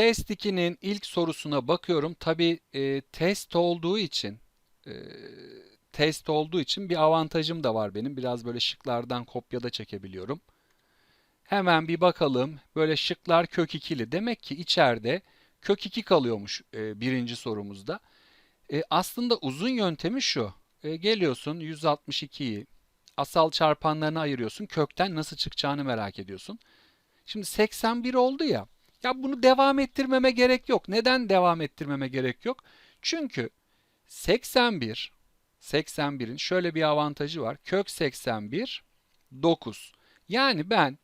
test 2'nin ilk sorusuna bakıyorum. Tabii e, test olduğu için e, test olduğu için bir avantajım da var benim. Biraz böyle şıklardan kopya da çekebiliyorum. Hemen bir bakalım. Böyle şıklar kök ikili. Demek ki içeride kök 2 kalıyormuş e, birinci sorumuzda. E, aslında uzun yöntemi şu. E, geliyorsun 162'yi asal çarpanlarına ayırıyorsun. Kökten nasıl çıkacağını merak ediyorsun. Şimdi 81 oldu ya. Ya bunu devam ettirmeme gerek yok. Neden devam ettirmeme gerek yok? Çünkü 81 81'in şöyle bir avantajı var. Kök 81 9. Yani ben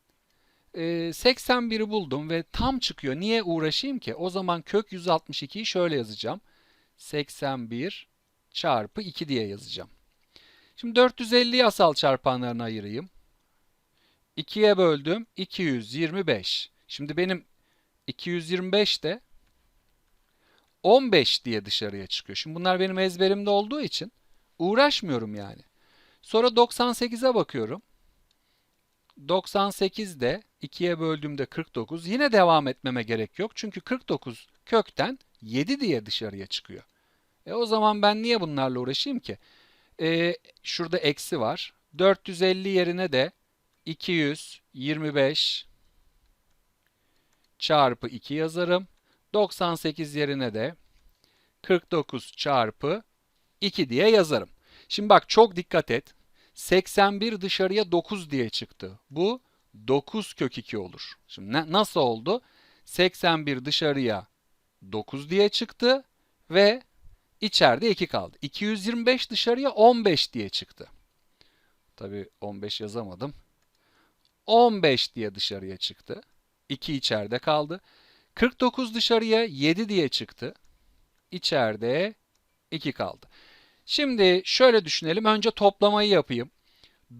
e, 81'i buldum ve tam çıkıyor. Niye uğraşayım ki? O zaman kök 162'yi şöyle yazacağım. 81 çarpı 2 diye yazacağım. Şimdi 450'yi asal çarpanlarına ayırayım. 2'ye böldüm 225. Şimdi benim 225 de 15 diye dışarıya çıkıyor. Şimdi bunlar benim ezberimde olduğu için uğraşmıyorum yani. Sonra 98'e bakıyorum. 98 de 2'ye böldüğümde 49. Yine devam etmeme gerek yok. Çünkü 49 kökten 7 diye dışarıya çıkıyor. E o zaman ben niye bunlarla uğraşayım ki? E, şurada eksi var. 450 yerine de 225 çarpı 2 yazarım. 98 yerine de 49 çarpı 2 diye yazarım. Şimdi bak çok dikkat et. 81 dışarıya 9 diye çıktı. Bu 9 kök 2 olur. Şimdi nasıl oldu? 81 dışarıya 9 diye çıktı ve içeride 2 kaldı. 225 dışarıya 15 diye çıktı. Tabi 15 yazamadım. 15 diye dışarıya çıktı. 2 içeride kaldı. 49 dışarıya 7 diye çıktı. İçeride 2 kaldı. Şimdi şöyle düşünelim. Önce toplamayı yapayım.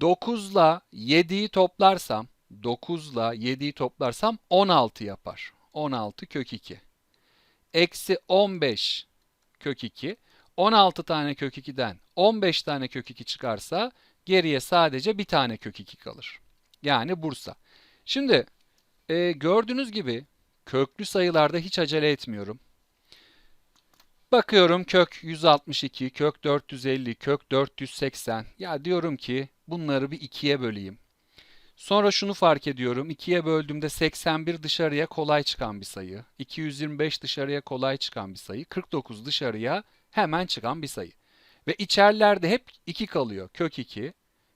9 ile 7'yi toplarsam 9 ile 7'yi toplarsam 16 yapar. 16 kök 2. Eksi 15 kök 2. 16 tane kök 2'den 15 tane kök 2 çıkarsa geriye sadece bir tane kök 2 kalır. Yani Bursa. Şimdi e, gördüğünüz gibi köklü sayılarda hiç acele etmiyorum. Bakıyorum kök 162, kök 450, kök 480. Ya diyorum ki bunları bir ikiye böleyim. Sonra şunu fark ediyorum. 2'ye böldüğümde 81 dışarıya kolay çıkan bir sayı. 225 dışarıya kolay çıkan bir sayı. 49 dışarıya hemen çıkan bir sayı. Ve içerlerde hep 2 kalıyor. Kök 2,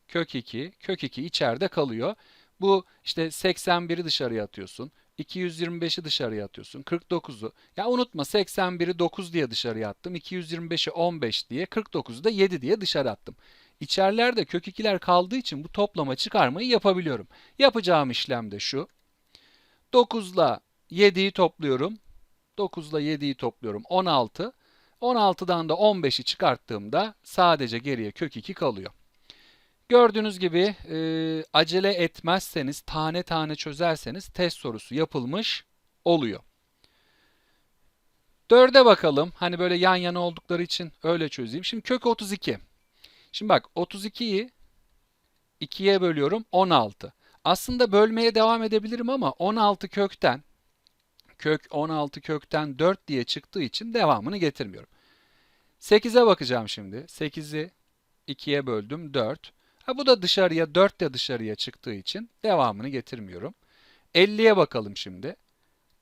kök 2, kök 2 içeride kalıyor. Bu işte 81'i dışarıya atıyorsun. 225'i dışarıya atıyorsun. 49'u. Ya unutma 81'i 9 diye dışarıya attım. 225'i 15 diye. 49'u da 7 diye dışarı attım. İçerlerde kök 2'ler kaldığı için bu toplama çıkarmayı yapabiliyorum. Yapacağım işlem de şu. 9 ile 7'yi topluyorum. 9 ile 7'yi topluyorum. 16. 16'dan da 15'i çıkarttığımda sadece geriye kök 2 kalıyor. Gördüğünüz gibi e, acele etmezseniz, tane tane çözerseniz test sorusu yapılmış oluyor. Dörde bakalım. Hani böyle yan yana oldukları için öyle çözeyim. Şimdi kök 32. Şimdi bak 32'yi 2'ye bölüyorum 16. Aslında bölmeye devam edebilirim ama 16 kökten kök 16 kökten 4 diye çıktığı için devamını getirmiyorum. 8'e bakacağım şimdi. 8'i 2'ye böldüm 4. Ha, bu da dışarıya 4 de dışarıya çıktığı için devamını getirmiyorum. 50'ye bakalım şimdi.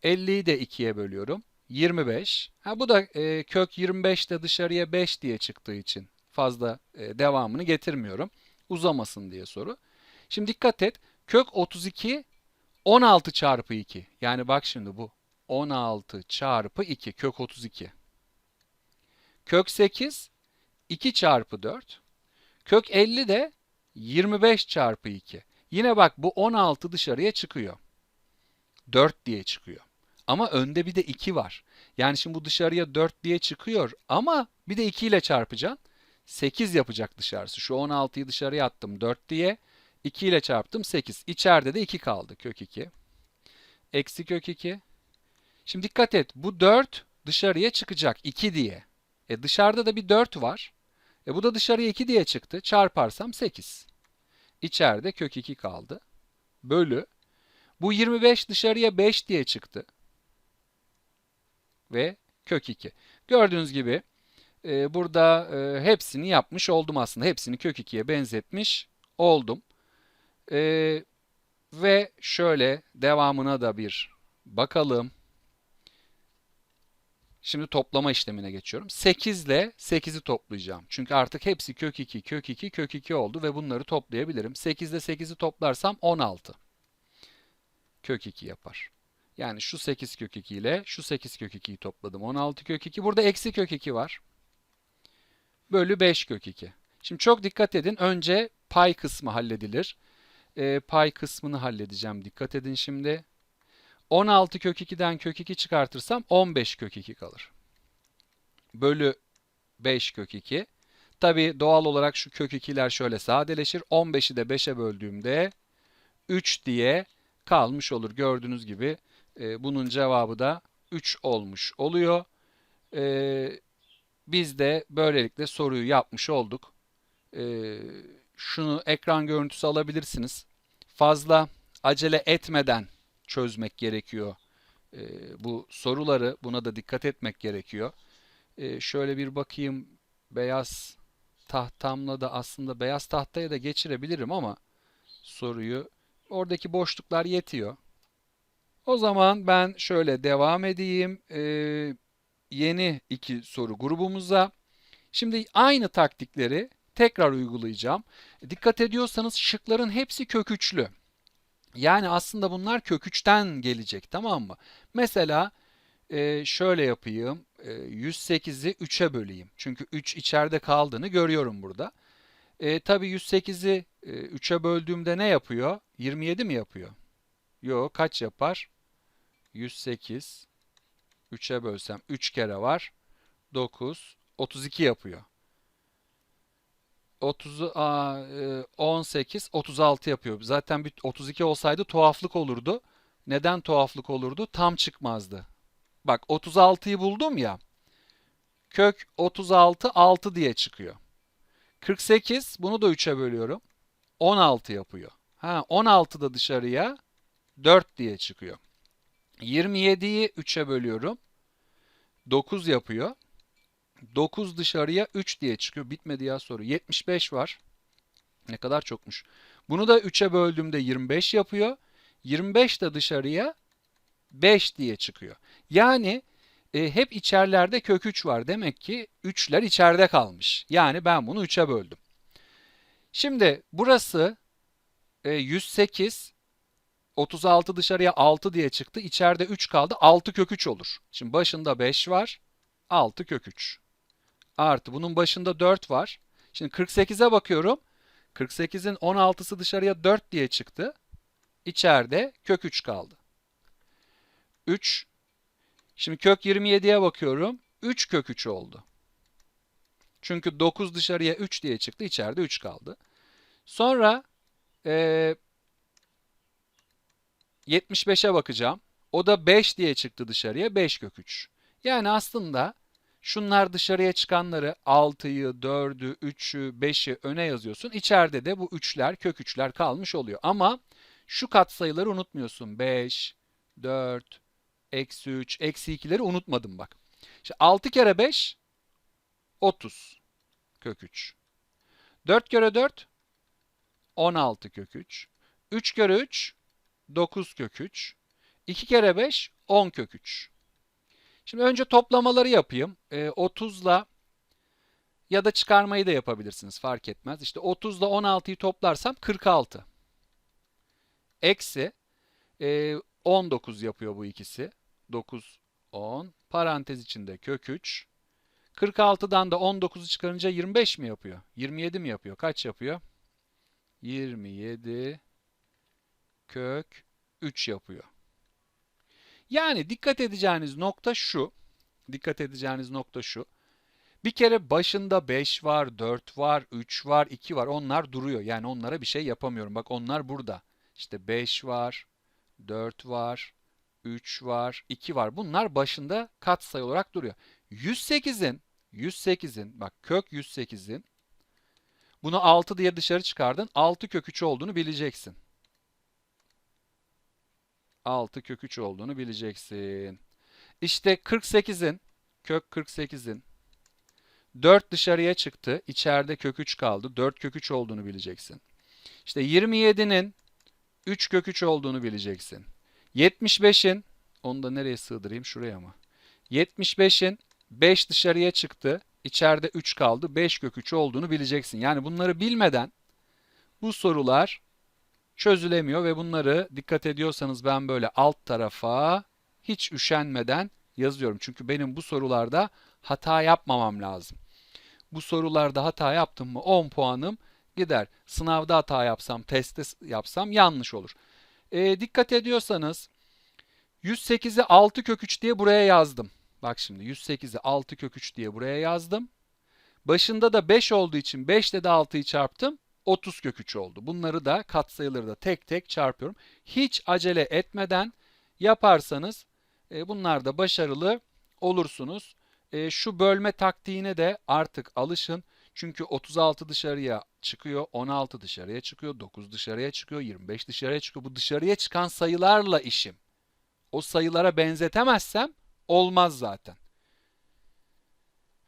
50'yi de 2'ye bölüyorum. 25. Ha, bu da e, kök 25 de dışarıya 5 diye çıktığı için fazla e, devamını getirmiyorum. Uzamasın diye soru. Şimdi dikkat et. Kök 32 16 çarpı 2. Yani bak şimdi bu 16 çarpı 2 kök 32. Kök 8 2 çarpı 4. Kök 50 de 25 çarpı 2. Yine bak bu 16 dışarıya çıkıyor. 4 diye çıkıyor. Ama önde bir de 2 var. Yani şimdi bu dışarıya 4 diye çıkıyor ama bir de 2 ile çarpacaksın. 8 yapacak dışarısı. Şu 16'yı dışarıya attım 4 diye. 2 ile çarptım 8. İçeride de 2 kaldı kök 2. Eksi kök 2. Şimdi dikkat et bu 4 dışarıya çıkacak 2 diye. E dışarıda da bir 4 var. E bu da dışarıya 2 diye çıktı. Çarparsam 8. İçeride kök 2 kaldı. Bölü. Bu 25 dışarıya 5 diye çıktı. ve kök 2. Gördüğünüz gibi e, burada e, hepsini yapmış oldum aslında. Hepsini kök 2'ye benzetmiş oldum. E, ve şöyle devamına da bir bakalım. Şimdi toplama işlemine geçiyorum. 8 ile 8'i toplayacağım. Çünkü artık hepsi kök 2, kök 2, kök 2 oldu ve bunları toplayabilirim. 8 ile 8'i toplarsam 16. Kök 2 yapar. Yani şu 8 kök 2 ile şu 8 kök 2'yi topladım. 16 kök 2. Burada eksi kök 2 var. Bölü 5 kök 2. Şimdi çok dikkat edin. Önce pay kısmı halledilir. E, pay kısmını halledeceğim. Dikkat edin şimdi. 16 kök 2'den kök 2 çıkartırsam 15 kök 2 kalır. Bölü 5 kök 2. Tabi doğal olarak şu kök 2'ler şöyle sadeleşir. 15'i de 5'e böldüğümde 3 diye kalmış olur. Gördüğünüz gibi e, bunun cevabı da 3 olmuş oluyor. E, biz de böylelikle soruyu yapmış olduk. E, şunu ekran görüntüsü alabilirsiniz. Fazla acele etmeden çözmek gerekiyor. E, bu soruları buna da dikkat etmek gerekiyor. E, şöyle bir bakayım beyaz tahtamla da aslında beyaz tahtaya da geçirebilirim ama soruyu oradaki boşluklar yetiyor. O zaman ben şöyle devam edeyim. E, yeni iki soru grubumuza. Şimdi aynı taktikleri tekrar uygulayacağım. Dikkat ediyorsanız şıkların hepsi kök üçlü. Yani aslında bunlar kök 3'ten gelecek tamam mı? Mesela e, şöyle yapayım. E, 108'i 3'e böleyim. Çünkü 3 içeride kaldığını görüyorum burada. E, tabii 108'i e, 3'e böldüğümde ne yapıyor? 27 mi yapıyor? Yok kaç yapar? 108 3'e bölsem 3 kere var. 9 32 yapıyor. 30 18 36 yapıyor. Zaten bir 32 olsaydı tuhaflık olurdu. Neden tuhaflık olurdu? Tam çıkmazdı. Bak 36'yı buldum ya. Kök 36 6 diye çıkıyor. 48 bunu da 3'e bölüyorum. 16 yapıyor. Ha 16 da dışarıya 4 diye çıkıyor. 27'yi 3'e bölüyorum. 9 yapıyor. 9 dışarıya 3 diye çıkıyor. Bitmedi ya soru. 75 var. Ne kadar çokmuş. Bunu da 3'e böldüğümde 25 yapıyor. 25 de dışarıya 5 diye çıkıyor. Yani e, hep içerlerde kök 3 var. Demek ki 3'ler içeride kalmış. Yani ben bunu 3'e böldüm. Şimdi burası e, 108 36 dışarıya 6 diye çıktı. İçeride 3 kaldı. 6 kök 3 olur. Şimdi başında 5 var. 6 kök 3 artı bunun başında 4 var. Şimdi 48'e bakıyorum. 48'in 16'sı dışarıya 4 diye çıktı. İçeride kök 3 kaldı. 3. Şimdi kök 27'ye bakıyorum. 3 kök 3 oldu. Çünkü 9 dışarıya 3 diye çıktı. İçeride 3 kaldı. Sonra e, 75'e bakacağım. O da 5 diye çıktı dışarıya. 5 kök 3. Yani aslında Şunlar dışarıya çıkanları 6'yı, 4'ü, 3'ü, 5'i öne yazıyorsun. İçeride de bu 3'ler, kök 3'ler kalmış oluyor. Ama şu katsayıları unutmuyorsun. 5, 4, eksi 3, eksi 2'leri unutmadım bak. İşte 6 kere 5, 30 kök 3. 4 kere 4, 16 kök 3. 3 kere 3, 9 kök 3. 2 kere 5, 10 kök 3. Şimdi önce toplamaları yapayım. E, 30 ile ya da çıkarmayı da yapabilirsiniz fark etmez. İşte 30 ile 16'yı toplarsam 46. Eksi e, 19 yapıyor bu ikisi. 9, 10. Parantez içinde kök 3. 46'dan da 19'u çıkarınca 25 mi yapıyor? 27 mi yapıyor? Kaç yapıyor? 27 kök 3 yapıyor. Yani dikkat edeceğiniz nokta şu. Dikkat edeceğiniz nokta şu. Bir kere başında 5 var, 4 var, 3 var, 2 var. Onlar duruyor. Yani onlara bir şey yapamıyorum. Bak onlar burada. İşte 5 var, 4 var, 3 var, 2 var. Bunlar başında katsayı olarak duruyor. 108'in 108'in bak kök 108'in bunu 6 diye dışarı çıkardın. 6 kök 3 olduğunu bileceksin. 6 kök 3 olduğunu bileceksin. işte 48'in kök 48'in 4 dışarıya çıktı. İçeride kök 3 kaldı. 4 kök 3 olduğunu bileceksin. İşte 27'nin 3 kök 3 olduğunu bileceksin. 75'in onu da nereye sığdırayım? Şuraya mı? 75'in 5 dışarıya çıktı. İçeride 3 kaldı. 5 kök 3 olduğunu bileceksin. Yani bunları bilmeden bu sorular çözülemiyor ve bunları dikkat ediyorsanız ben böyle alt tarafa hiç üşenmeden yazıyorum. Çünkü benim bu sorularda hata yapmamam lazım. Bu sorularda hata yaptım mı 10 puanım gider. Sınavda hata yapsam, testte yapsam yanlış olur. E, dikkat ediyorsanız 108'i 6 kök 3 diye buraya yazdım. Bak şimdi 108'i 6 kök 3 diye buraya yazdım. Başında da 5 olduğu için 5 ile de 6'yı çarptım. 30 kök 3 oldu. Bunları da katsayıları da tek tek çarpıyorum. Hiç acele etmeden yaparsanız e, bunlar da başarılı olursunuz. E, şu bölme taktiğine de artık alışın. Çünkü 36 dışarıya çıkıyor, 16 dışarıya çıkıyor, 9 dışarıya çıkıyor, 25 dışarıya çıkıyor. Bu dışarıya çıkan sayılarla işim. O sayılara benzetemezsem olmaz zaten.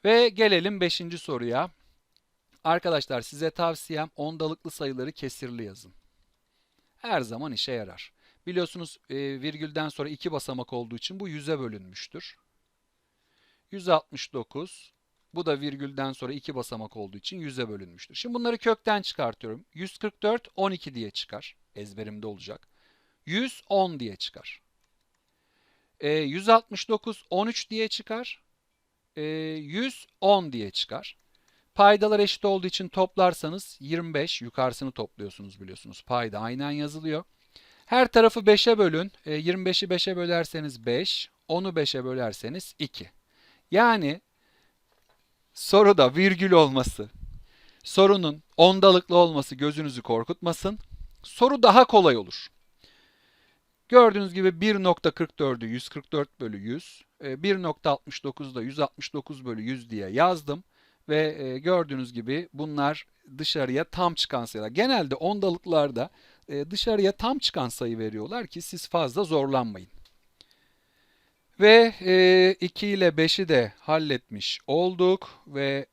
Ve gelelim 5. soruya. Arkadaşlar size tavsiyem ondalıklı sayıları kesirli yazın. Her zaman işe yarar. Biliyorsunuz e, virgülden sonra iki basamak olduğu için bu 100'e bölünmüştür. 169 bu da virgülden sonra iki basamak olduğu için 100'e bölünmüştür. Şimdi bunları kökten çıkartıyorum. 144 12 diye çıkar. Ezberimde olacak. 100 10 diye çıkar. E, 169 13 diye çıkar. E, 100 10 diye çıkar. Paydalar eşit olduğu için toplarsanız 25 yukarısını topluyorsunuz biliyorsunuz. Payda aynen yazılıyor. Her tarafı 5'e bölün. E, 25'i 5'e bölerseniz 5, 10'u 5'e bölerseniz 2. Yani soruda virgül olması, sorunun ondalıklı olması gözünüzü korkutmasın. Soru daha kolay olur. Gördüğünüz gibi 1.44'ü 144 bölü 100, 1.69'u da 169 bölü 100 diye yazdım. Ve e, gördüğünüz gibi bunlar dışarıya tam çıkan sayılar. Genelde ondalıklarda e, dışarıya tam çıkan sayı veriyorlar ki siz fazla zorlanmayın. Ve e, 2 ile 5'i de halletmiş olduk ve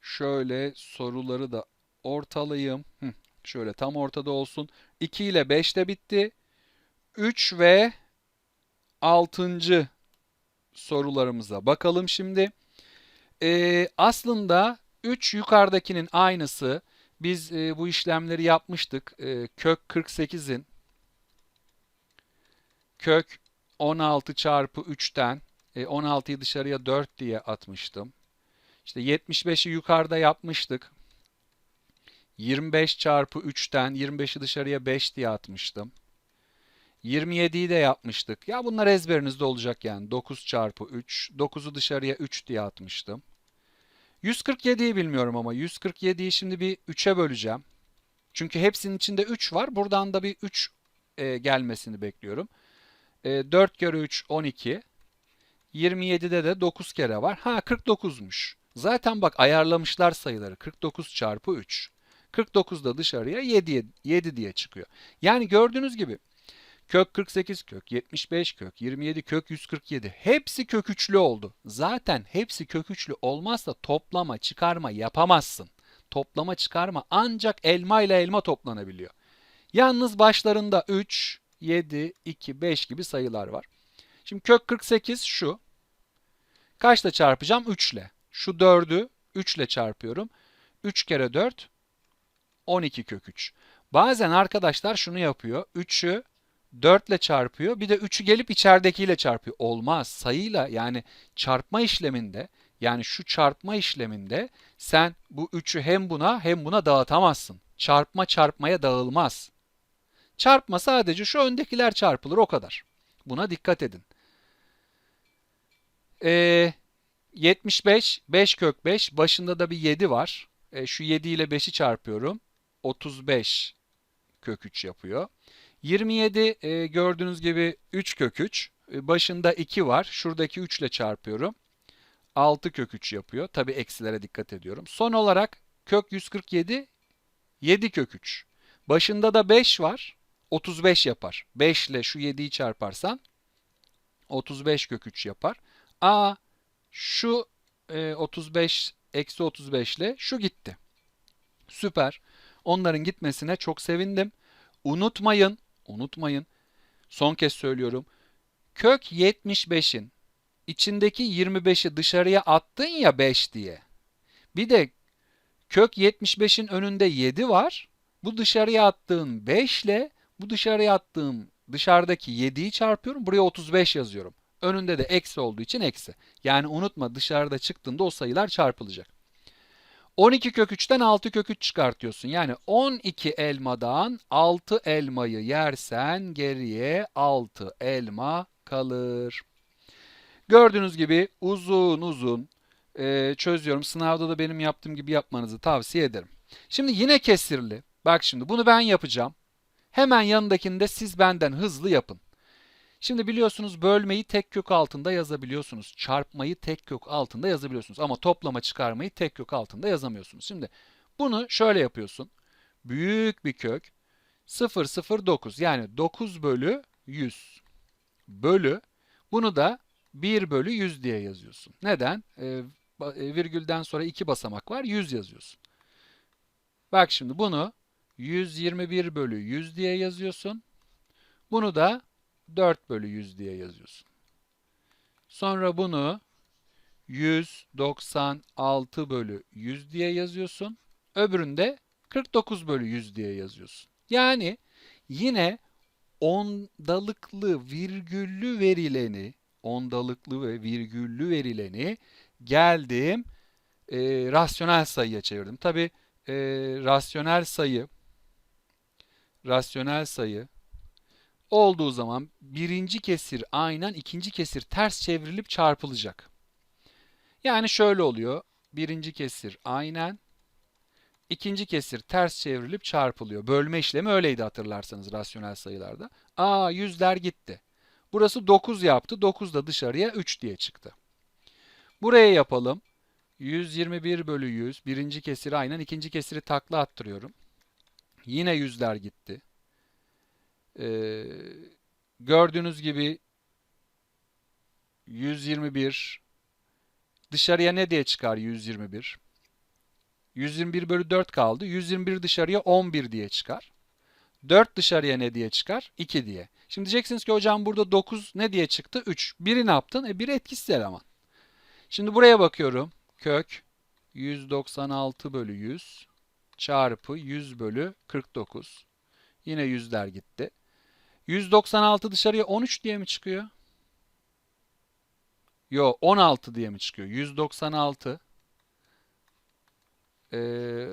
şöyle soruları da ortalayayım. Hı, şöyle tam ortada olsun. 2 ile 5 de bitti. 3 ve 6. sorularımıza bakalım şimdi. Ee, aslında 3 yukarıdakinin aynısı. Biz e, bu işlemleri yapmıştık. E, kök 48'in kök 16 çarpı 3'ten e, 16'yı dışarıya 4 diye atmıştım. İşte 75'i yukarıda yapmıştık. 25 çarpı 3'ten 25'i dışarıya 5 diye atmıştım. 27'yi de yapmıştık. Ya bunlar ezberinizde olacak yani. 9 çarpı 3. 9'u dışarıya 3 diye atmıştım. 147'yi bilmiyorum ama 147'yi şimdi bir 3'e böleceğim. Çünkü hepsinin içinde 3 var. Buradan da bir 3 e, gelmesini bekliyorum. E, 4 kere 3 12. 27'de de 9 kere var. Ha 49'muş. Zaten bak ayarlamışlar sayıları. 49 çarpı 3. 49 da dışarıya 7, 7 diye çıkıyor. Yani gördüğünüz gibi kök 48 kök 75 kök 27 kök 147 hepsi kök üçlü oldu. Zaten hepsi kök üçlü olmazsa toplama çıkarma yapamazsın. Toplama çıkarma ancak elma ile elma toplanabiliyor. Yalnız başlarında 3, 7, 2, 5 gibi sayılar var. Şimdi kök 48 şu. Kaçla çarpacağım? 3 ile. Şu 4'ü 3 ile çarpıyorum. 3 kere 4 12 kök 3. Bazen arkadaşlar şunu yapıyor. 3'ü 4 ile çarpıyor. Bir de 3'ü gelip içeridekiyle çarpıyor. Olmaz. Sayıyla yani çarpma işleminde yani şu çarpma işleminde sen bu 3'ü hem buna hem buna dağıtamazsın. Çarpma çarpmaya dağılmaz. Çarpma sadece şu öndekiler çarpılır o kadar. Buna dikkat edin. Ee, 75, 5 kök 5. Başında da bir 7 var. E, şu 7 ile 5'i çarpıyorum. 35 kök 3 yapıyor. 27 e, gördüğünüz gibi 3 kök 3. E, başında 2 var. Şuradaki 3 ile çarpıyorum. 6 kök 3 yapıyor. Tabi eksilere dikkat ediyorum. Son olarak kök 147 7 kök 3. Başında da 5 var. 35 yapar. 5 ile şu 7'yi çarparsan 35 kök 3 yapar. A şu e, 35 eksi 35 ile şu gitti. Süper. Onların gitmesine çok sevindim. Unutmayın, unutmayın. Son kez söylüyorum. Kök 75'in içindeki 25'i dışarıya attın ya 5 diye. Bir de kök 75'in önünde 7 var. Bu dışarıya attığın 5 ile bu dışarıya attığım dışarıdaki 7'yi çarpıyorum. Buraya 35 yazıyorum. Önünde de eksi olduğu için eksi. Yani unutma dışarıda çıktığında o sayılar çarpılacak. 12 kök 3'ten 6 kök 3 çıkartıyorsun. Yani 12 elmadan 6 elmayı yersen geriye 6 elma kalır. Gördüğünüz gibi uzun uzun e, çözüyorum. Sınavda da benim yaptığım gibi yapmanızı tavsiye ederim. Şimdi yine kesirli. Bak şimdi bunu ben yapacağım. Hemen yanındakini de siz benden hızlı yapın. Şimdi biliyorsunuz bölmeyi tek kök altında yazabiliyorsunuz. Çarpmayı tek kök altında yazabiliyorsunuz. Ama toplama çıkarmayı tek kök altında yazamıyorsunuz. Şimdi bunu şöyle yapıyorsun. Büyük bir kök 009 yani 9 bölü 100 bölü bunu da 1 bölü 100 diye yazıyorsun. Neden? Ee, virgülden sonra iki basamak var 100 yazıyorsun. Bak şimdi bunu 121 bölü 100 diye yazıyorsun. Bunu da 4 bölü 100 diye yazıyorsun. Sonra bunu 196 bölü 100 diye yazıyorsun. Öbüründe 49 bölü 100 diye yazıyorsun. Yani yine ondalıklı virgüllü verileni ondalıklı ve virgüllü verileni geldim e, rasyonel sayıya çevirdim. Tabi e, rasyonel sayı rasyonel sayı olduğu zaman birinci kesir aynen ikinci kesir ters çevrilip çarpılacak. Yani şöyle oluyor. Birinci kesir aynen ikinci kesir ters çevrilip çarpılıyor. Bölme işlemi öyleydi hatırlarsanız rasyonel sayılarda. Aa yüzler gitti. Burası 9 yaptı. 9 da dışarıya 3 diye çıktı. Buraya yapalım. 121 bölü 100. Birinci kesiri aynen ikinci kesiri takla attırıyorum. Yine yüzler gitti. Ee, gördüğünüz gibi 121 dışarıya ne diye çıkar 121? 121 bölü 4 kaldı. 121 dışarıya 11 diye çıkar. 4 dışarıya ne diye çıkar? 2 diye. Şimdi diyeceksiniz ki hocam burada 9 ne diye çıktı? 3. Biri ne yaptın? E 1 etkisiz eleman. Şimdi buraya bakıyorum. Kök 196 bölü 100 çarpı 100 bölü 49. Yine yüzler gitti. 196 dışarıya 13 diye mi çıkıyor? Yo 16 diye mi çıkıyor? 196 ee,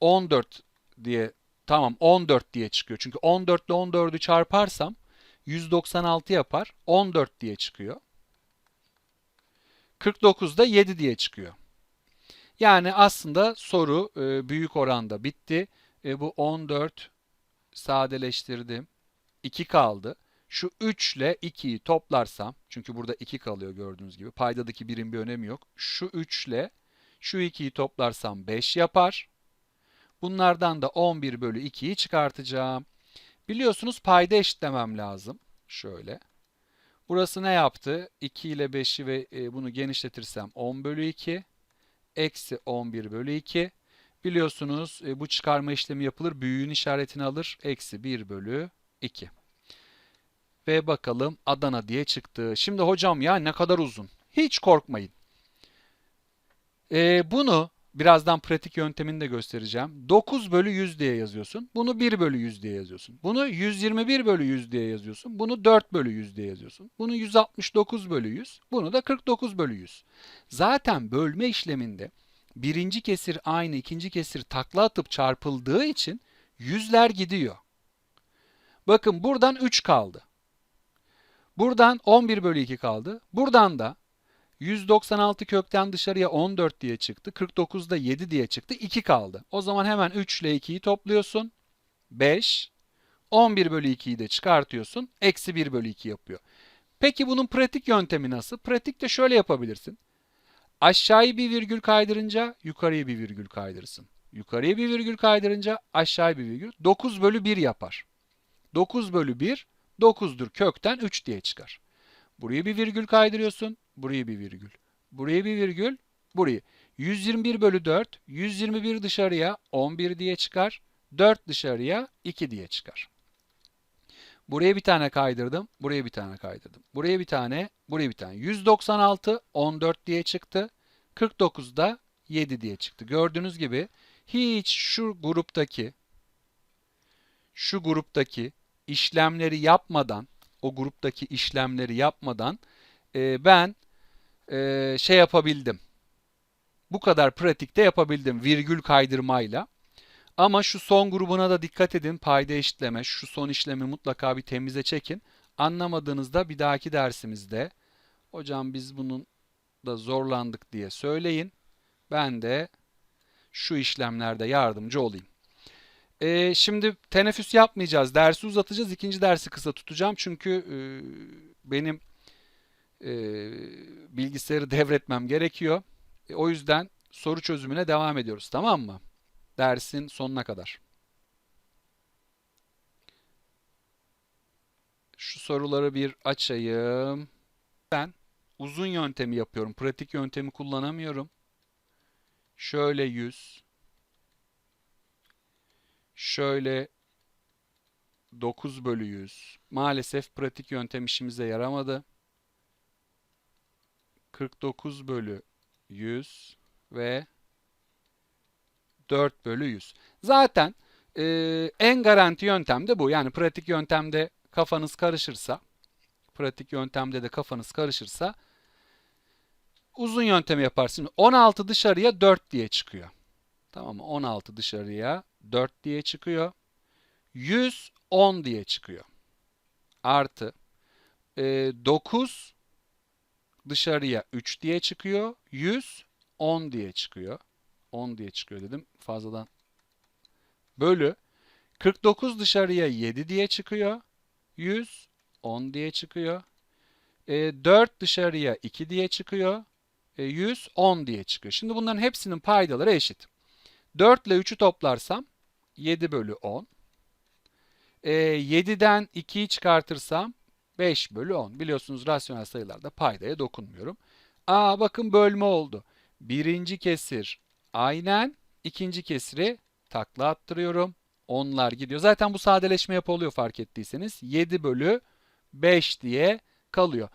14 diye tamam 14 diye çıkıyor. Çünkü 14 ile 14'ü çarparsam 196 yapar. 14 diye çıkıyor. 49 da 7 diye çıkıyor. Yani aslında soru büyük oranda bitti. E, bu 14 sadeleştirdim. 2 kaldı. Şu 3 ile 2'yi toplarsam, çünkü burada 2 kalıyor gördüğünüz gibi. Paydadaki birim bir önemi yok. Şu 3 ile şu 2'yi toplarsam 5 yapar. Bunlardan da 11 bölü 2'yi çıkartacağım. Biliyorsunuz payda eşitlemem lazım. Şöyle. Burası ne yaptı? 2 ile 5'i ve e, bunu genişletirsem 10 bölü 2. Eksi 11 bölü 2. Biliyorsunuz e, bu çıkarma işlemi yapılır. Büyüğün işaretini alır. Eksi 1 bölü 2. Ve bakalım Adana diye çıktı. Şimdi hocam ya ne kadar uzun. Hiç korkmayın. E, bunu birazdan pratik yöntemini de göstereceğim. 9 bölü 100 diye yazıyorsun. Bunu 1 bölü 100 diye yazıyorsun. Bunu 121 bölü 100 diye yazıyorsun. Bunu 4 bölü 100 diye yazıyorsun. Bunu 169 bölü 100. Bunu da 49 bölü 100. Zaten bölme işleminde birinci kesir aynı ikinci kesir takla atıp çarpıldığı için yüzler gidiyor. Bakın buradan 3 kaldı. Buradan 11 bölü 2 kaldı. Buradan da 196 kökten dışarıya 14 diye çıktı. 49'da 7 diye çıktı. 2 kaldı. O zaman hemen 3 ile 2'yi topluyorsun. 5. 11 bölü 2'yi de çıkartıyorsun. Eksi 1 bölü 2 yapıyor. Peki bunun pratik yöntemi nasıl? Pratikte şöyle yapabilirsin. Aşağıyı bir virgül kaydırınca yukarıya bir virgül kaydırırsın. Yukarıya bir virgül kaydırınca aşağıya bir virgül. 9 bölü 1 yapar. 9 bölü 1 9'dur kökten 3 diye çıkar. Buraya bir virgül kaydırıyorsun. Buraya bir virgül. Buraya bir virgül. Burayı. 121 bölü 4. 121 dışarıya 11 diye çıkar. 4 dışarıya 2 diye çıkar. Buraya bir tane kaydırdım. Buraya bir tane kaydırdım. Buraya bir tane. Buraya bir tane. 196 14 diye çıktı. 49 da 7 diye çıktı. Gördüğünüz gibi hiç şu gruptaki şu gruptaki işlemleri yapmadan o gruptaki işlemleri yapmadan e, ben e, şey yapabildim. Bu kadar pratikte yapabildim virgül kaydırmayla. Ama şu son grubuna da dikkat edin. Payda eşitleme. Şu son işlemi mutlaka bir temize çekin. Anlamadığınızda bir dahaki dersimizde hocam biz bunun da zorlandık diye söyleyin. Ben de şu işlemlerde yardımcı olayım. Ee, şimdi teneffüs yapmayacağız. Dersi uzatacağız. İkinci dersi kısa tutacağım. Çünkü e, benim e, bilgisayarı devretmem gerekiyor. E, o yüzden soru çözümüne devam ediyoruz. Tamam mı? Dersin sonuna kadar. Şu soruları bir açayım. Ben uzun yöntemi yapıyorum. Pratik yöntemi kullanamıyorum. Şöyle 100. Şöyle 9 bölü 100. Maalesef pratik yöntem işimize yaramadı. 49 bölü 100 ve 4 bölü 100. Zaten e, en garanti yöntem de bu. Yani pratik yöntemde kafanız karışırsa, pratik yöntemde de kafanız karışırsa uzun yöntemi yaparsınız. 16 dışarıya 4 diye çıkıyor. Tamam mı? 16 dışarıya 4 diye çıkıyor. 100 10 diye çıkıyor. Artı e, 9 dışarıya 3 diye çıkıyor. 100 10 diye çıkıyor. 10 diye çıkıyor dedim. Fazladan bölü 49 dışarıya 7 diye çıkıyor. 100 10 diye çıkıyor. E, 4 dışarıya 2 diye çıkıyor. E, 100 10 diye çıkıyor. Şimdi bunların hepsinin paydaları eşit. 4 ile 3'ü toplarsam 7 bölü 10. E, 7'den 2'yi çıkartırsam 5 bölü 10. Biliyorsunuz rasyonel sayılarda paydaya dokunmuyorum. Aa bakın bölme oldu. Birinci kesir aynen. ikinci kesiri takla attırıyorum. Onlar gidiyor. Zaten bu sadeleşme yapı oluyor fark ettiyseniz. 7 bölü 5 diye kalıyor.